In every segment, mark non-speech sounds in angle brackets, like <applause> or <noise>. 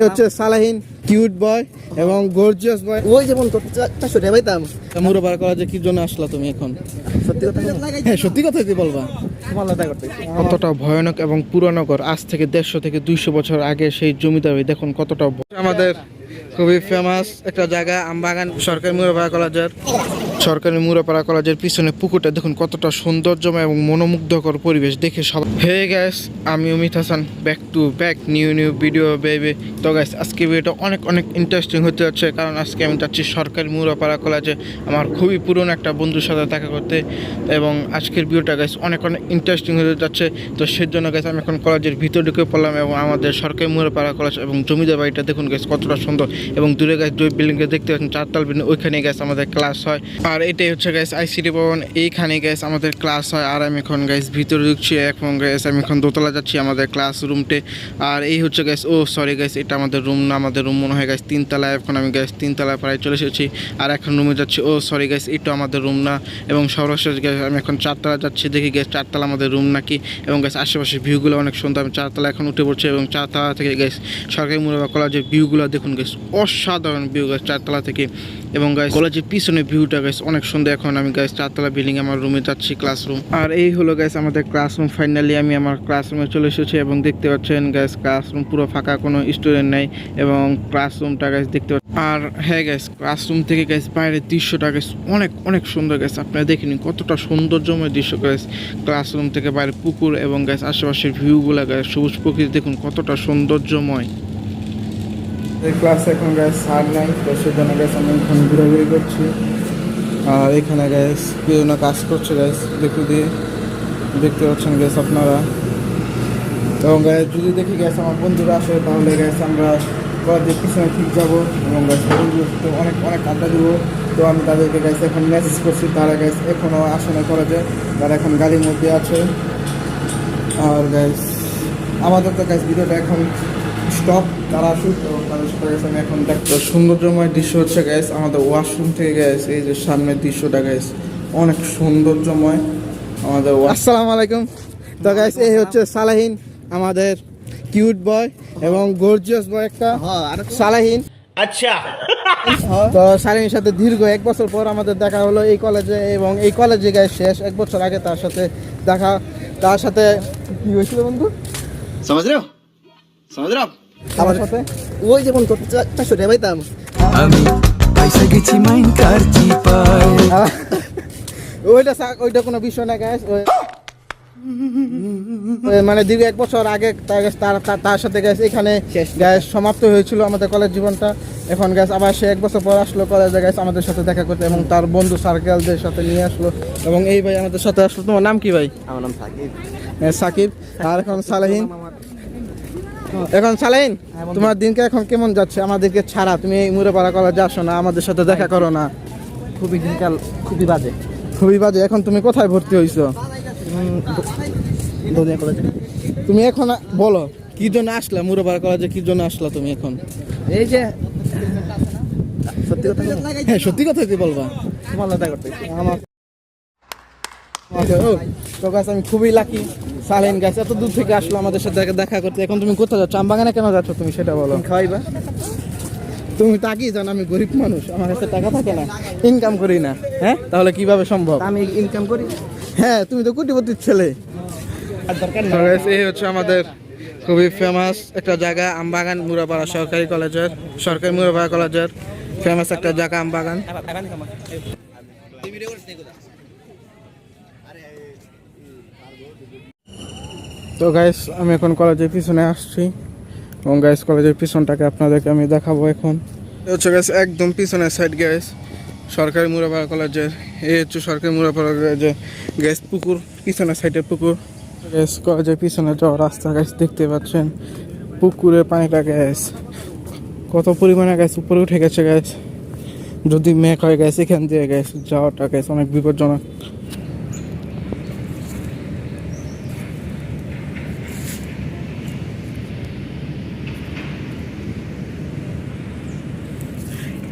হচ্ছে সালাহিন কিউট বয় এবং গর্জিয়াস বয় ওই যেমন চারশো টাকা পাইতাম। করা কলেজে কি জন্য আসলা তুমি এখন? সত্যি কথা হ্যাঁ সত্যি কথা কি বলবা? তোমার লাদা করতে। কতটা ভয়ানক এবং পুরানগর আজ থেকে দেড়শো থেকে দুইশো বছর আগে সেই জমিদার দেখুন কতটা আমাদের খুবই ফেমাস একটা জায়গা, আমবাগান, সরকারি মুরাপাড়া কলেজের। সরকারি মুরাপাড়া কলেজের পিছনে পুকুরটা দেখুন, কতটা সৌন্দর্যময় এবং মনোমুগ্ধকর পরিবেশ দেখে সব হে গ্যাস আমি Amit Hasan back to back new new video বেবে তো গ্যাস আজকে ভিডিওটা অনেক অনেক ইন্টারেস্টিং হতে যাচ্ছে, কারণ আজকে আমি যাচ্ছি সরকারি মুরাপাড়া কলেজে। আমার খুবই পুরনো একটা বন্ধুর সাথে দেখা করতে, এবং আজকের ভিডিওটা গ্যাস অনেক অনেক ইন্টারেস্টিং হতে যাচ্ছে। তো সেজন্য গ্যাস আমি এখন কলেজের ভিতর ঢুকে পড়লাম, এবং আমাদের সরকারি মুরাপাড়া কলেজ এবং জমিদার বাড়িটা দেখুন গ্যাস কতটা সুন্দর। এবং দূরে গাছ দুই বিল্ডিংটা দেখতে পাচ্ছেন চারতাল বিল্ডিং ওইখানে গ্যাস আমাদের ক্লাস হয়। আর এটাই হচ্ছে গ্যাস আইসিটি ভবন, এইখানে গ্যাস আমাদের ক্লাস হয়। আর আমি এখন গ্যাস ভিতরে ঢুকছি, এখন গ্যাস আমি এখন দোতলা যাচ্ছি আমাদের ক্লাস রুমটে আর এই হচ্ছে গ্যাস ও সরি গ্যাস এটা আমাদের রুম না, আমাদের রুম মনে হয় গ্যাস তিনতলায়। এখন আমি গ্যাস তিনতলায় প্রায় চলে এসেছি। আর এখন রুমে যাচ্ছি, ও সরি গ্যাস এটা আমাদের রুম না। এবং সর্বশেষ গ্যাস আমি এখন চারতলা যাচ্ছি, দেখি গ্যাস চারতলা আমাদের রুম নাকি। এবং গ্যাস আশেপাশে ভিউগুলো অনেক সুন্দর, আমি চারতলা এখন উঠে পড়ছি। এবং চারতলা থেকে গ্যাস সরকারি মুরাবা কলেজের ভিউগুলো দেখুন গ্যাস অসাধারণ ভিউ গ্যাস চারতলা থেকে। এবং গাইস কলেজের পিছনে ভিউটা গাইস অনেক সুন্দর। এখন আমি গাইস চারতলা বিল্ডিং আমার রুমে যাচ্ছি ক্লাসরুম আর এই হলো গাইস আমাদের ক্লাসরুম ফাইনালি আমি আমার ক্লাসরুমে চলে এসেছি এবং দেখতে পাচ্ছেন গাইস ক্লাসরুম পুরো ফাঁকা, কোনো স্টুডেন্ট নাই এবং ক্লাসরুমটা গাইস দেখতে আর হ্যাঁ গাইস ক্লাসরুম থেকে গাইস বাইরের দৃশ্যটা গাইস অনেক অনেক সুন্দর গাইস আপনারা দেখে নিন, কতটা সৌন্দর্যময় দৃশ্য গাইস ক্লাসরুম থেকে বাইরে পুকুর এবং গাইস আশেপাশের ভিউগুলো গাইস সবুজ প্রকৃতি, দেখুন, কতটা সৌন্দর্যময়। এই ক্লাস এখন গ্যাস সার নাই, তো সেজন্য গ্যাস আমি এখন ঘোরাঘুরি করছি। আর এখানে গ্যাস বিভিন্ন কাজ করছে গ্যাস দেখতে দিয়ে দেখতে পাচ্ছেন গ্যাস আপনারা। এবং গ্যাস যদি দেখি গ্যাস আমার বন্ধুরা আসে, তাহলে গ্যাস আমরা কলেজের পিছনে ঠিক যাব এবং গ্যাস বন্ধুদের অনেক অনেক আড্ডা দেবো। তো আমি তাদেরকে গ্যাস এখন মেসেজ করছি, তারা গ্যাস এখনও আসে না কলেজে তারা এখন গাড়ির মধ্যে আছে। আর গ্যাস আমাদের তো গ্যাস ভিডিওটা এখন স্টপ তারা আসুক এবং তাদের সাথে আমি এখন দেখতে সৌন্দর্যময় দৃশ্য হচ্ছে গ্যাস আমাদের ওয়াশরুম থেকে গ্যাস এই যে সামনের দৃশ্যটা গ্যাস অনেক সৌন্দর্যময় আমাদের আসসালামু আলাইকুম। তো গ্যাস এই হচ্ছে সালাহিন আমাদের কিউট বয় এবং গর্জিয়াস বয় একটা আর সালাহিন। আচ্ছা। তো সালাহিনের সাথে দীর্ঘ এক বছর পর আমাদের দেখা হলো এই কলেজে এবং এই কলেজে গায়ে শেষ এক বছর আগে তার সাথে দেখা তার সাথে কি হয়েছিল বন্ধু? সমাজ রে সমাজ রে। আমার সাথে? ওই যেমন চারশো টাকা পাইতাম। আমি পয়সা গেছি মাইন কার চিপায় <laughs> ওইটা ওইটা কোনো বিষয় না গ্যাস মানে দীর্ঘ এক বছর আগে তার তার- তার- তার সাথে গ্যাস এখানে গ্যাস সমাপ্ত হয়েছিল আমাদের কলেজ জীবনটা। এখন গ্যাস আবার সে এক বছর পর আসলো কলেজে গ্যাস আমাদের সাথে দেখা করতে এবং তার বন্ধু সার্কেলদের সাথে নিয়ে আসলো। এবং এই ভাই আমাদের সাথে আসলো। তোমার নাম কি ভাই? আমার নাম সাকিব। সাকিব আর এখন সালাহিন। এখন সালাহিন তোমার দিনকে এখন কেমন যাচ্ছে? আমাদেরকে ছাড়া তুমি এই মুড়েপাড়া কলেজে আসো না আমাদের সাথে দেখা করো না। খুবই দিনকাল খুবই বাজে। খুবই বাজে। এখন তুমি কোথায় ভর্তি হয়েছো তুমি এখন বলো কি জন্য আসলা মুরাবার কলেজে কি জন্য আসলা তুমি এখন? এই যে সত্যি কথা হ্যাঁ সত্যি কথা কি বলবা। তোমার করতে আমার তো গাছ আমি খুবই লাকি সালেন গাছ এত দূর থেকে আসলো আমাদের সাথে দেখা- করতে। এখন তুমি কোথায় যাচ্ছ? আমবাগানে কেন যাচ্ছ তুমি সেটা বলো। খাওয়াইবা তুমি তাকিয়ে জানো আমি গরিব মানুষ। আমার কাছে টাকা থাকে না। ইনকাম করি না। হ্যাঁ? তাহলে কীভাবে সম্ভব? আমি ইনকাম করি। হ্যাঁ তুমি তো কোটিপতির ছেলে। আর দরকার তো guys, এই হচ্ছে আমাদের খুবই ফেমাস একটা জায়গা আমবাগান মুরাপাড়া সরকারি কলেজের সরকারি মুরাপাড়া কলেজের ফেমাস একটা জায়গা আমবাগান। তো গাইস আমি এখন কলেজের পিছনে আসছি। এবং গাইস কলেজের পিছনটাকে আপনাদেরকে আমি দেখাবো এখন। হচ্ছে গাইস একদম পিছনের সাইড গাইস সরকারি মুরাপাড়া কলেজের এই হচ্ছে সরকারি মুরাপাড়া কলেজের গ্যাস পুকুর, পিছনের সাইডের পুকুর। গ্যাস কলেজের পিছনে যাওয়া রাস্তা গাছ দেখতে পাচ্ছেন, পুকুরের পানিটা গ্যাস কত পরিমাণে গ্যাস উপরে উঠে গেছে গ্যাস যদি মেঘ হয় গ্যাস এখান দিয়ে গ্যাস যাওয়াটা গ্যাস অনেক বিপজ্জনক।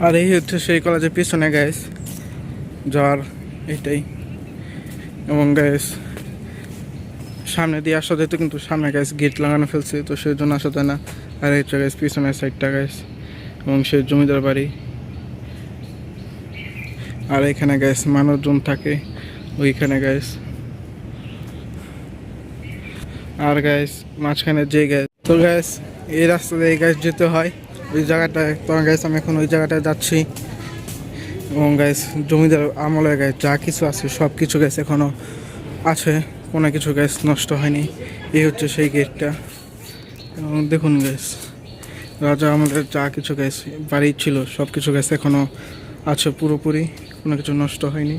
আর এই হচ্ছে সেই কলেজের পিছনে গ্যাস যাওয়ার এটাই। এবং গ্যাস সামনে দিয়ে আসা যেত কিন্তু সামনে গ্যাস গেট লাগানো ফেলছে, তো সেই জন্য আসা যায় না। আর এই গ্যাস পিছনের সাইডটা গ্যাস এবং সে জমিদার বাড়ি। আর এখানে গ্যাস মানুষজন থাকে ওইখানে গ্যাস আর গ্যাস মাঝখানে যে গ্যাস তো গ্যাস এই রাস্তা দিয়ে গ্যাস যেতে হয়। ওই জায়গাটায় তো গ্যাস আমি এখন ওই জায়গাটায় যাচ্ছি। এবং গ্যাস জমিদার আমলের গ্যাস যা কিছু আছে সব কিছু গ্যাস এখনও আছে। কোনো কিছু গ্যাস নষ্ট হয়নি। এই হচ্ছে সেই গেটটা এবং দেখুন গ্যাস রাজা আমাদের যা কিছু গ্যাস বাড়ি ছিল সব কিছু গ্যাস এখনও আছে পুরোপুরি। কোনো কিছু নষ্ট হয়নি।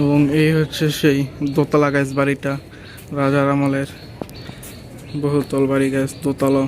এবং এই হচ্ছে সেই দোতলা গ্যাস বাড়িটা, রাজার আমলের। বহুতল বাড়ি গাছ দোতলা।